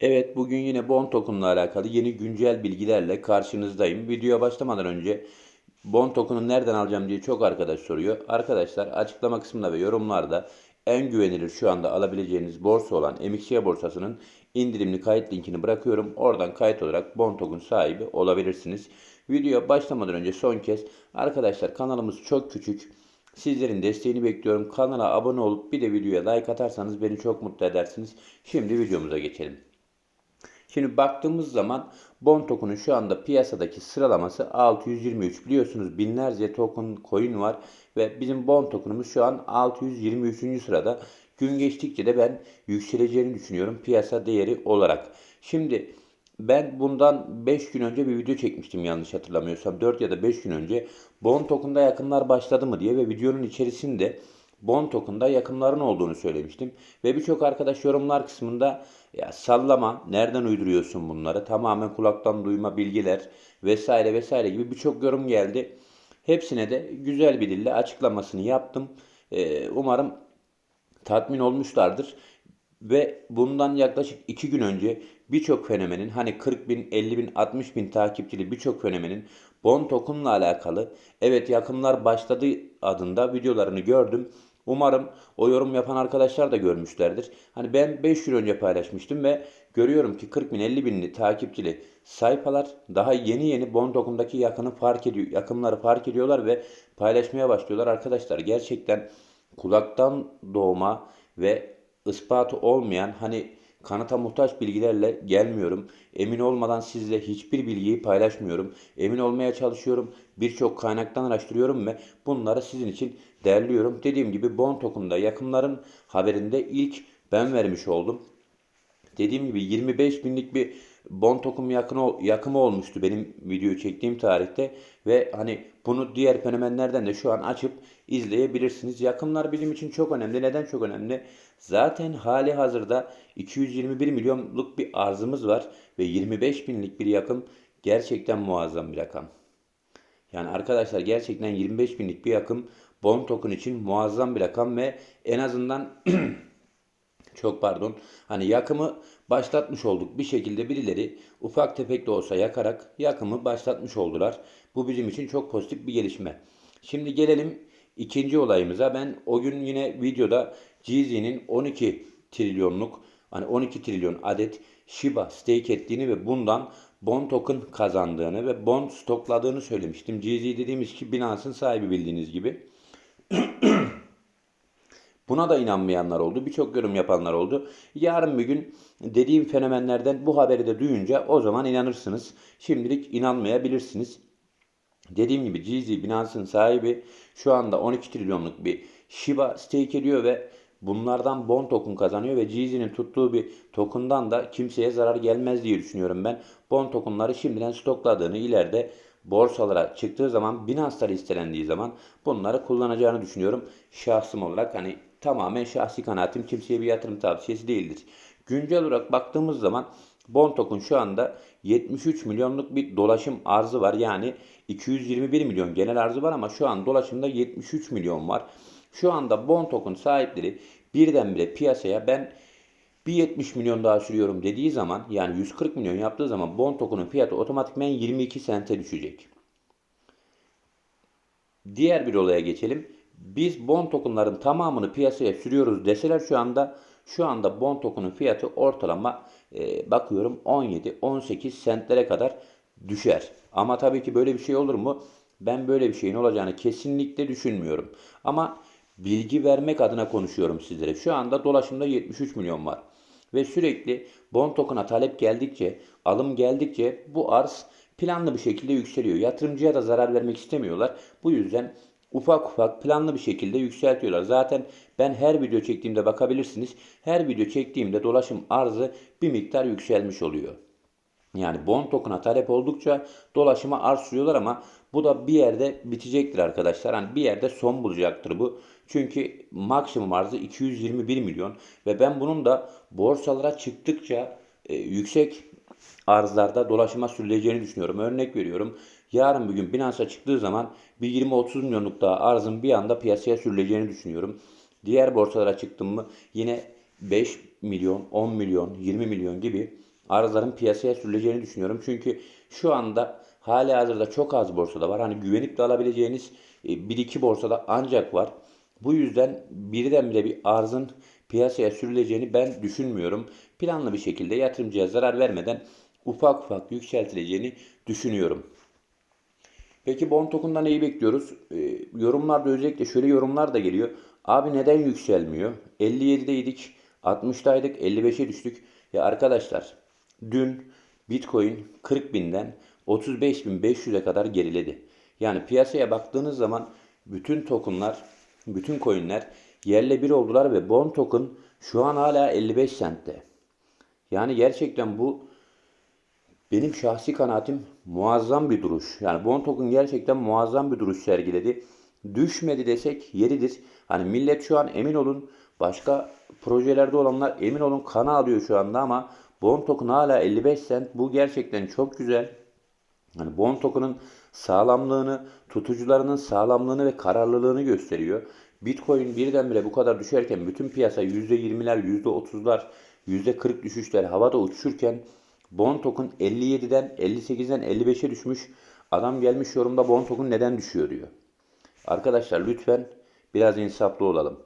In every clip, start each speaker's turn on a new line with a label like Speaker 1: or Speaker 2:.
Speaker 1: Evet, bugün yine Bon Token'la alakalı yeni güncel bilgilerle karşınızdayım. Videoya başlamadan önce Bon Token'u nereden alacağım diye çok arkadaş soruyor. Arkadaşlar açıklama kısmında ve yorumlarda en güvenilir şu anda alabileceğiniz borsa olan MXY borsasının indirimli kayıt linkini bırakıyorum. Oradan kayıt olarak Bon Token sahibi olabilirsiniz. Videoya başlamadan önce son kez arkadaşlar kanalımız çok küçük. Sizlerin desteğini bekliyorum. Kanala abone olup bir de videoya like atarsanız beni çok mutlu edersiniz. Şimdi videomuza geçelim. Şimdi baktığımız zaman Bon Token'un şu anda piyasadaki sıralaması 623. Biliyorsunuz binlerce token coin var ve bizim Bon Token'umuz şu an 623. sırada. Gün geçtikçe de ben yükseleceğini düşünüyorum piyasa değeri olarak. Şimdi ben bundan 5 gün önce bir video çekmiştim yanlış hatırlamıyorsam. 4 ya da 5 gün önce Bon Token'da yakınlar başladı mı diye ve videonun içerisinde Bon Token'da yakınların olduğunu söylemiştim. Ve birçok arkadaş yorumlar kısmında ya sallama, nereden uyduruyorsun bunları? Tamamen kulaktan duyma bilgiler vesaire vesaire gibi birçok yorum geldi. Hepsine de güzel bir dille açıklamasını yaptım. Ee, umarım tatmin olmuşlardır. Ve bundan yaklaşık 2 gün önce birçok fenomenin hani 40 bin, 50 bin, 60 bin takipçili birçok fenomenin Bon Token'la alakalı evet yakınlar başladı adında videolarını gördüm. Umarım o yorum yapan arkadaşlar da görmüşlerdir. Hani ben 5 gün önce paylaşmıştım ve görüyorum ki 40 bin 50 binli takipçili sayfalar daha yeni yeni Bon Token'daki yakını fark ediyor, yakınları fark ediyorlar ve paylaşmaya başlıyorlar. Arkadaşlar gerçekten kulaktan doğma ve ispatı olmayan hani kanıta muhtaç bilgilerle gelmiyorum. Emin olmadan sizle hiçbir bilgiyi paylaşmıyorum. Emin olmaya çalışıyorum. Birçok kaynaktan araştırıyorum ve bunları sizin için derliyorum. Dediğim gibi Bon Token'da yakınların haberinde ilk ben vermiş oldum. Dediğim gibi 25 binlik bir bon tokum yakını, yakımı olmuştu benim videoyu çektiğim tarihte. Ve hani bunu diğer fenomenlerden de şu an açıp izleyebilirsiniz. Yakımlar bizim için çok önemli. Neden çok önemli? Zaten hali hazırda 221 milyonluk bir arzımız var. Ve 25 binlik bir yakım gerçekten muazzam bir rakam. Yani arkadaşlar gerçekten 25 binlik bir yakım bon token için muazzam bir rakam ve en azından çok pardon. Hani yakımı başlatmış olduk. Bir şekilde birileri ufak tefek de olsa yakarak yakımı başlatmış oldular. Bu bizim için çok pozitif bir gelişme. Şimdi gelelim ikinci olayımıza. Ben o gün yine videoda Jeezy'nin 12 trilyonluk hani 12 trilyon adet Shiba stake ettiğini ve bundan Bon token kazandığını ve Bon stokladığını söylemiştim. Jeezy dediğimiz ki Binance'ın sahibi bildiğiniz gibi. Buna da inanmayanlar oldu. Birçok yorum yapanlar oldu. Yarın bir gün dediğim fenomenlerden bu haberi de duyunca o zaman inanırsınız. Şimdilik inanmayabilirsiniz. Dediğim gibi GZ Binance'ın sahibi şu anda 12 trilyonluk bir Shiba stake ediyor ve bunlardan bon token kazanıyor ve GZ'nin tuttuğu bir token'dan da kimseye zarar gelmez diye düşünüyorum ben. Bon token'ları şimdiden stokladığını ileride borsalara çıktığı zaman Binance'da listelendiği zaman bunları kullanacağını düşünüyorum. Şahsım olarak hani tamamen şahsi kanaatim kimseye bir yatırım tavsiyesi değildir. Güncel olarak baktığımız zaman Bon Token şu anda 73 milyonluk bir dolaşım arzı var. Yani 221 milyon genel arzı var ama şu an dolaşımda 73 milyon var. Şu anda Bon Token sahipleri birdenbire piyasaya ben bir 70 milyon daha sürüyorum dediği zaman yani 140 milyon yaptığı zaman Bon Token'ın fiyatı otomatikmen 22 sente düşecek. Diğer bir olaya geçelim. Biz bon tokenların tamamını piyasaya sürüyoruz deseler şu anda şu anda bon token'ın fiyatı ortalama e, bakıyorum 17-18 sentlere kadar düşer. Ama tabii ki böyle bir şey olur mu? Ben böyle bir şeyin olacağını kesinlikle düşünmüyorum. Ama bilgi vermek adına konuşuyorum sizlere. Şu anda dolaşımda 73 milyon var. Ve sürekli bon token'a talep geldikçe, alım geldikçe bu arz planlı bir şekilde yükseliyor. Yatırımcıya da zarar vermek istemiyorlar. Bu yüzden ufak ufak planlı bir şekilde yükseltiyorlar. Zaten ben her video çektiğimde bakabilirsiniz. Her video çektiğimde dolaşım arzı bir miktar yükselmiş oluyor. Yani bon token'a talep oldukça dolaşıma arz sürüyorlar ama bu da bir yerde bitecektir arkadaşlar. Hani bir yerde son bulacaktır bu. Çünkü maksimum arzı 221 milyon ve ben bunun da borsalara çıktıkça e, yüksek arzlarda dolaşıma sürüleceğini düşünüyorum. Örnek veriyorum. Yarın bir gün Binance'a çıktığı zaman bir 20-30 milyonluk daha arzın bir anda piyasaya sürüleceğini düşünüyorum. Diğer borsalara çıktım mı yine 5 milyon, 10 milyon, 20 milyon gibi arzların piyasaya sürüleceğini düşünüyorum. Çünkü şu anda hali hazırda çok az borsada var. Hani güvenip de alabileceğiniz e, bir iki borsada ancak var. Bu yüzden birdenbire bir arzın piyasaya sürüleceğini ben düşünmüyorum. Planlı bir şekilde yatırımcıya zarar vermeden ufak ufak yükseltileceğini düşünüyorum. Peki Bon Token'dan neyi bekliyoruz? Ee, yorumlarda özellikle şöyle yorumlar da geliyor. Abi neden yükselmiyor? 57'deydik, 60'daydık, 55'e düştük. Ya arkadaşlar dün Bitcoin 40 binden 35.500'e kadar geriledi. Yani piyasaya baktığınız zaman bütün tokenlar, bütün coinler yerle bir oldular ve Bon Token şu an hala 55 centte. Yani gerçekten bu benim şahsi kanaatim muazzam bir duruş. Yani Bon Token gerçekten muazzam bir duruş sergiledi. Düşmedi desek yeridir. Hani millet şu an emin olun başka projelerde olanlar emin olun kana alıyor şu anda ama Bon Token hala 55 cent. Bu gerçekten çok güzel. Hani Bon Token'ın sağlamlığını, tutucularının sağlamlığını ve kararlılığını gösteriyor. Bitcoin birdenbire bu kadar düşerken bütün piyasa %20'ler, %30'lar, %40 düşüşler havada uçuşurken Bon Token 57'den 58'den 55'e düşmüş. Adam gelmiş yorumda Bon Token neden düşüyor diyor. Arkadaşlar lütfen biraz insaflı olalım.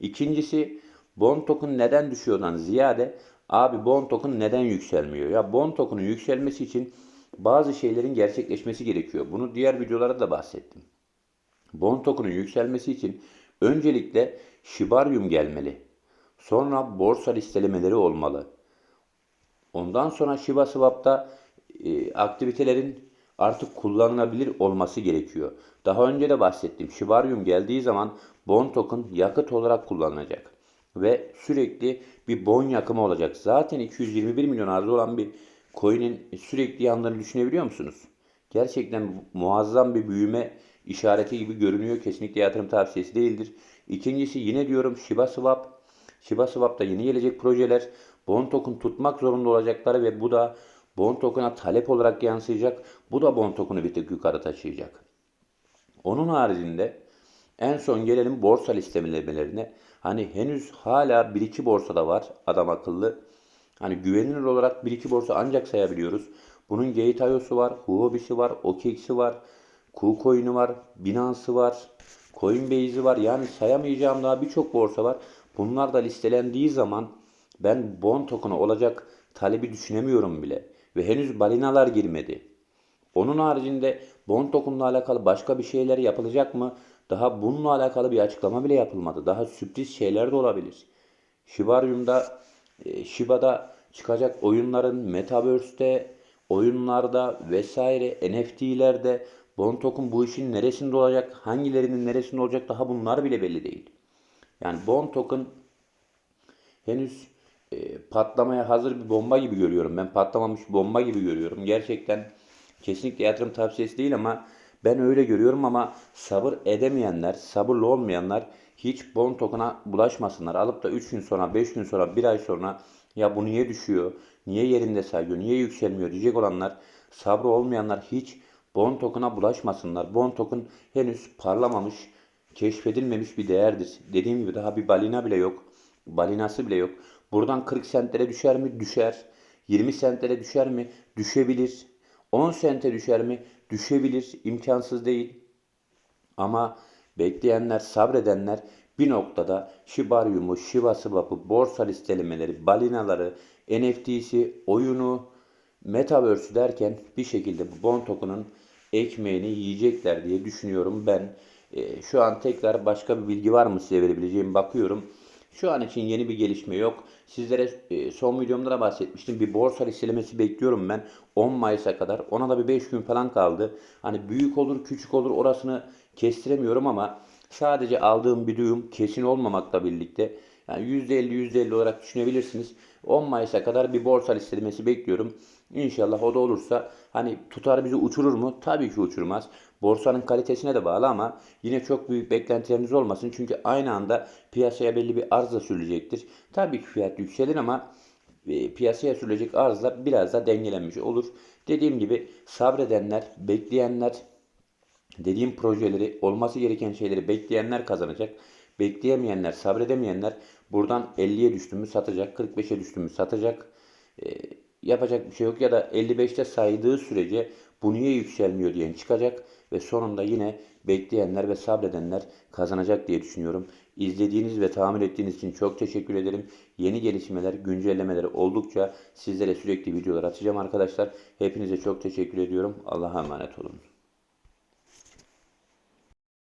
Speaker 1: İkincisi Bon Token neden düşüyordan ziyade abi Bon Token neden yükselmiyor? Ya Bon Token'ın yükselmesi için bazı şeylerin gerçekleşmesi gerekiyor. Bunu diğer videolarda da bahsettim. Bon token'ın yükselmesi için öncelikle Shibarium gelmeli. Sonra borsa listelemeleri olmalı. Ondan sonra Shiba Swap'ta e, aktivitelerin artık kullanılabilir olması gerekiyor. Daha önce de bahsettim. Shibarium geldiği zaman Bon token yakıt olarak kullanılacak. Ve sürekli bir bon yakımı olacak. Zaten 221 milyon arzu olan bir coin'in sürekli yandığını düşünebiliyor musunuz? Gerçekten muazzam bir büyüme işareti gibi görünüyor. Kesinlikle yatırım tavsiyesi değildir. İkincisi yine diyorum Shiba Swap. Shiba Swap'ta yeni gelecek projeler Bon token tutmak zorunda olacakları ve bu da Bon token'a talep olarak yansıyacak. Bu da Bon token'ı bir tık yukarı taşıyacak. Onun haricinde en son gelelim borsa listelemelerine. Hani henüz hala 1-2 borsada var adam akıllı. Hani güvenilir olarak 1-2 borsa ancak sayabiliyoruz. Bunun Gate.io'su var, Huobi'si var, OKX'i var, KuCoin'i var, Binance'ı var, Coinbase'i var. Yani sayamayacağım daha birçok borsa var. Bunlar da listelendiği zaman ben Bon token'a olacak talebi düşünemiyorum bile. Ve henüz balinalar girmedi. Onun haricinde Bon token'la alakalı başka bir şeyler yapılacak mı? Daha bununla alakalı bir açıklama bile yapılmadı. Daha sürpriz şeyler de olabilir. Shibarium'da, e, Shiba'da çıkacak oyunların Metaverse'te, oyunlarda vesaire NFT'lerde Bon token bu işin neresinde olacak, hangilerinin neresinde olacak daha bunlar bile belli değil. Yani Bon token henüz e, patlamaya hazır bir bomba gibi görüyorum. Ben patlamamış bomba gibi görüyorum. Gerçekten kesinlikle yatırım tavsiyesi değil ama ben öyle görüyorum ama sabır edemeyenler, sabırlı olmayanlar hiç bon token'a bulaşmasınlar. Alıp da 3 gün sonra, 5 gün sonra, 1 ay sonra ya bu niye düşüyor, niye yerinde sayıyor, niye yükselmiyor diyecek olanlar, sabrı olmayanlar hiç bon token'a bulaşmasınlar. Bon token henüz parlamamış, keşfedilmemiş bir değerdir. Dediğim gibi daha bir balina bile yok. Balinası bile yok. Buradan 40 sentlere düşer mi? Düşer. 20 sentlere düşer mi? Düşebilir. 10 sente düşer mi? Düşebilir. İmkansız değil. Ama bekleyenler, sabredenler bir noktada Shibarium'u, Shiba Swap'ı, borsa listelemeleri, balinaları, NFT'si, oyunu, Metaverse'ü derken bir şekilde bu Bon Token'ın ekmeğini yiyecekler diye düşünüyorum ben. E, şu an tekrar başka bir bilgi var mı size verebileceğim bakıyorum. Şu an için yeni bir gelişme yok. Sizlere e, son videomda da bahsetmiştim. Bir borsa listelemesi bekliyorum ben 10 Mayıs'a kadar. Ona da bir 5 gün falan kaldı. Hani büyük olur küçük olur orasını kestiremiyorum ama sadece aldığım bir duyum kesin olmamakla birlikte yani %50 %50 olarak düşünebilirsiniz. 10 Mayıs'a kadar bir borsa listelemesi bekliyorum. İnşallah o da olursa hani tutar bizi uçurur mu? Tabii ki uçurmaz. Borsanın kalitesine de bağlı ama yine çok büyük beklentileriniz olmasın. Çünkü aynı anda piyasaya belli bir arzla sürülecektir. Tabii ki fiyat yükselir ama e, piyasaya sürülecek arzla biraz da dengelenmiş olur. Dediğim gibi sabredenler, bekleyenler, dediğim projeleri, olması gereken şeyleri bekleyenler kazanacak. Bekleyemeyenler, sabredemeyenler Buradan 50'ye düştü mü satacak, 45'e düştü mü satacak. Ee, yapacak bir şey yok ya da 55'te saydığı sürece bu niye yükselmiyor diyen çıkacak ve sonunda yine bekleyenler ve sabredenler kazanacak diye düşünüyorum. İzlediğiniz ve tahammül ettiğiniz için çok teşekkür ederim. Yeni gelişmeler, güncellemeler oldukça sizlere sürekli videolar atacağım arkadaşlar. Hepinize çok teşekkür ediyorum. Allah'a emanet olun.